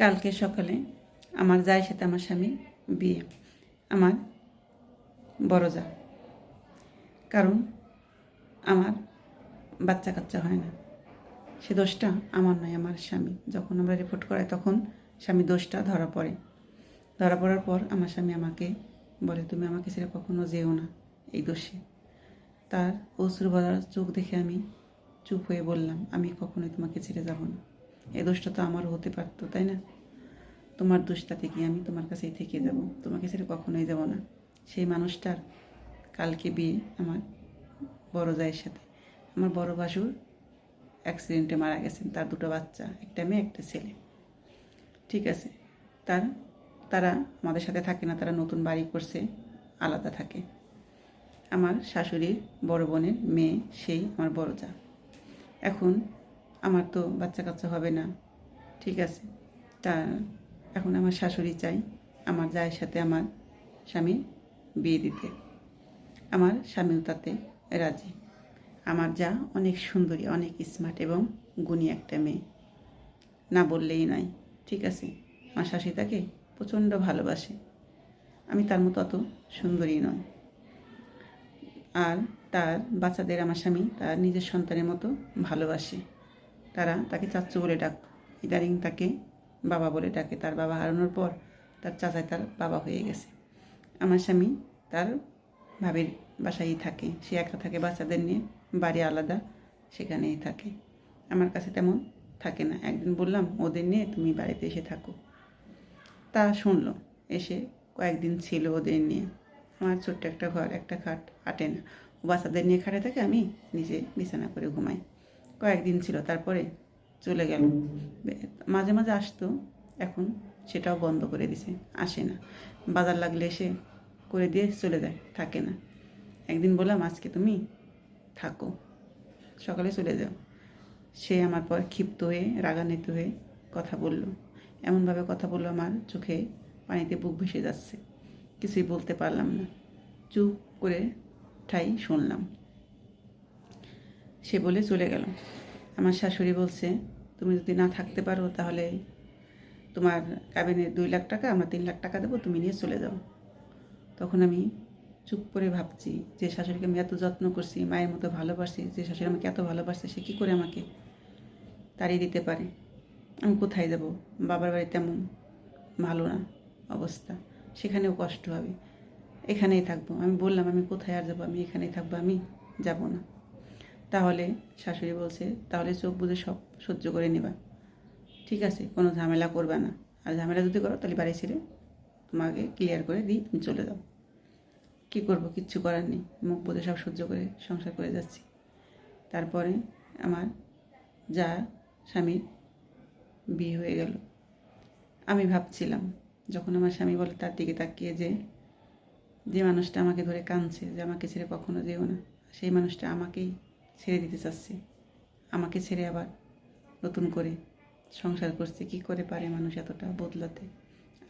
কালকে সকালে আমার যায় সাথে আমার স্বামী বিয়ে, আমার বড় যা। কারণ আমার বাচ্চা কাচ্চা হয় না। সে দোষটা আমার নয়, আমার স্বামী। যখন আমরা রিপোর্ট করাই তখন স্বামী দোষটা ধরা পড়ে। ধরা পড়ার পর আমার স্বামী আমাকে বলে, তুমি আমাকে ছেড়ে কখনো যেও না এই দোষে। তার অশ্রু ভরা চোখ দেখে আমি চুপ হয়ে বললাম, আমি কখনোই তোমাকে ছেড়ে যাব না। এই দোষটা তো আমারও হতে পারতো, তাই না? তোমার দোষটা থেকে আমি তোমার কাছেই থেকে যাব। তোমাকে ছেড়ে কখনোই যাব না। সেই মানুষটার কালকে বিয়ে আমার বড় জায়ের সাথে। আমার বড় বাসুর অ্যাক্সিডেন্টে মারা গেছেন, তার দুটো বাচ্চা, একটা মেয়ে, একটা ছেলে। ঠিক আছে? তার, তারা আমাদের সাথে থাকে না, তারা নতুন বাড়ি করছে, আলাদা থাকে। আমার শাশুড়ির বড় বোনের মেয়ে, সেই আমার বড় যা। এখন আমার তো বাচ্চা কাচ্চা হবে না। ঠিক আছে। তা এখন আমার শাশুড়ি চাই আমার জায়ের সাথে আমার স্বামী বিয়ে দিতে। আমার স্বামীও তাতে রাজি। আমার যা অনেক সুন্দরী, অনেক স্মার্ট এবং গুণী একটা মেয়ে। না বললেই নয় ঠিক আছে। আমার শাশুড়ি তাকে প্রচণ্ড ভালোবাসে। আমি তার মতো অত সুন্দরী নয় আর তার বাচ্চাদের আমার স্বামী তার নিজের সন্তানের মতো ভালোবাসে। তারা তাকে চাচ্চু বলে ডাক। ইদারিং তাকে বাবা বলে ডাকে। তার বাবা হারানোর পর তার চাচাই তার বাবা হয়ে গেছে। আমার স্বামী তার ভাবির বাসায়ই থাকে। সে একা থাকে, বাচ্চাদের নিয়ে বাড়ি আলাদা, সেখানেই থাকে। আমার কাছে তেমন থাকে না। একদিন বললাম, ওদের নিয়ে তুমি বাড়িতে এসে থাকো। তা শুনলো। এসে কয়েকদিন ছিল ওদের নিয়ে। আমার ছোট্ট একটা ঘর, একটা খাট আটে না। ও বাচ্চাদের নিয়ে খাটে থাকে, আমি নিজে বিছানা করে ঘুমাই। কয়েকদিন ছিল, তারপরে চলে গেল। মাঝে মাঝে আসতো, এখন সেটাও বন্ধ করে দিছে, আসে না। বাজার লাগলে এসে করে দিয়ে চলে যায়, থাকে না। একদিন বললাম, আজকে তুমি থাকো, সকালে চলে যাও। সে আমার পর ক্ষিপ্ত হয়ে, রাগান্বিত হয়ে কথা বলল। এমনভাবে কথা বলল আমার চোখে পানিতে বুক ভেসে যাচ্ছে। কিছুই বলতে পারলাম না। চুপ করে ঠাই শুনলাম। সে বলে চলে গেল। আমার শাশুড়ি বলছে, তুমি যদি না থাকতে পারো তাহলে তোমার কাবিনে দুই লাখ টাকা, আমরা তিন লাখ টাকা দেবো, তুমি নিয়ে চলে যাও। তখন আমি চুপ করে ভাবছি যে শাশুড়িকে আমি এত যত্ন করছি, মায়ের মতো ভালোবাসি, যে শাশুড়ি আমাকে এত ভালোবাসে, সে কী করে আমাকে তাড়িয়ে দিতে পারে? আমি কোথায় যাব? বাবার বাড়ি তেমন ভালো না অবস্থা, সেখানেও কষ্ট হবে। এখানেই থাকব। আমি বললাম, আমি কোথায় আর যাব? আমি এখানেই থাকব, আমি যাব না। তাহলে শাশুড়ি বলছে, তাহলে চোখ বুঝে সব সহ্য করে নেবা। ঠিক আছে, কোনো ঝামেলা করবে না। আর ঝামেলা যদি করো, তাহলে বাড়ি ছেড়ে তোমাকে ক্লিয়ার করে দিই তুমি চলে যাও। কী করব, কিচ্ছু করার নেই। মুখ বুঝে সব সহ্য করে সংসার করে যাচ্ছি। তারপরে আমার যা স্বামীর বিয়ে হয়ে গেল। আমি ভাবছিলাম, যখন আমার স্বামী বলে তার দিকে তাকিয়ে যে যে মানুষটা আমাকে ধরে কাঁদছে, যে আমাকে ছেড়ে কখনো যেও না, সেই মানুষটা আমাকেই ছেড়ে দিতে চাচ্ছে। আমাকে ছেড়ে আবার নতুন করে সংসার করছে। কি করে পারে মানুষ এতটা বদলাতে?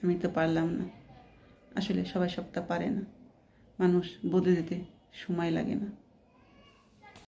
আমি তো পারলাম না। আসলে সবাই সবটা পারে না। মানুষ বদলে দিতে সময় লাগে না।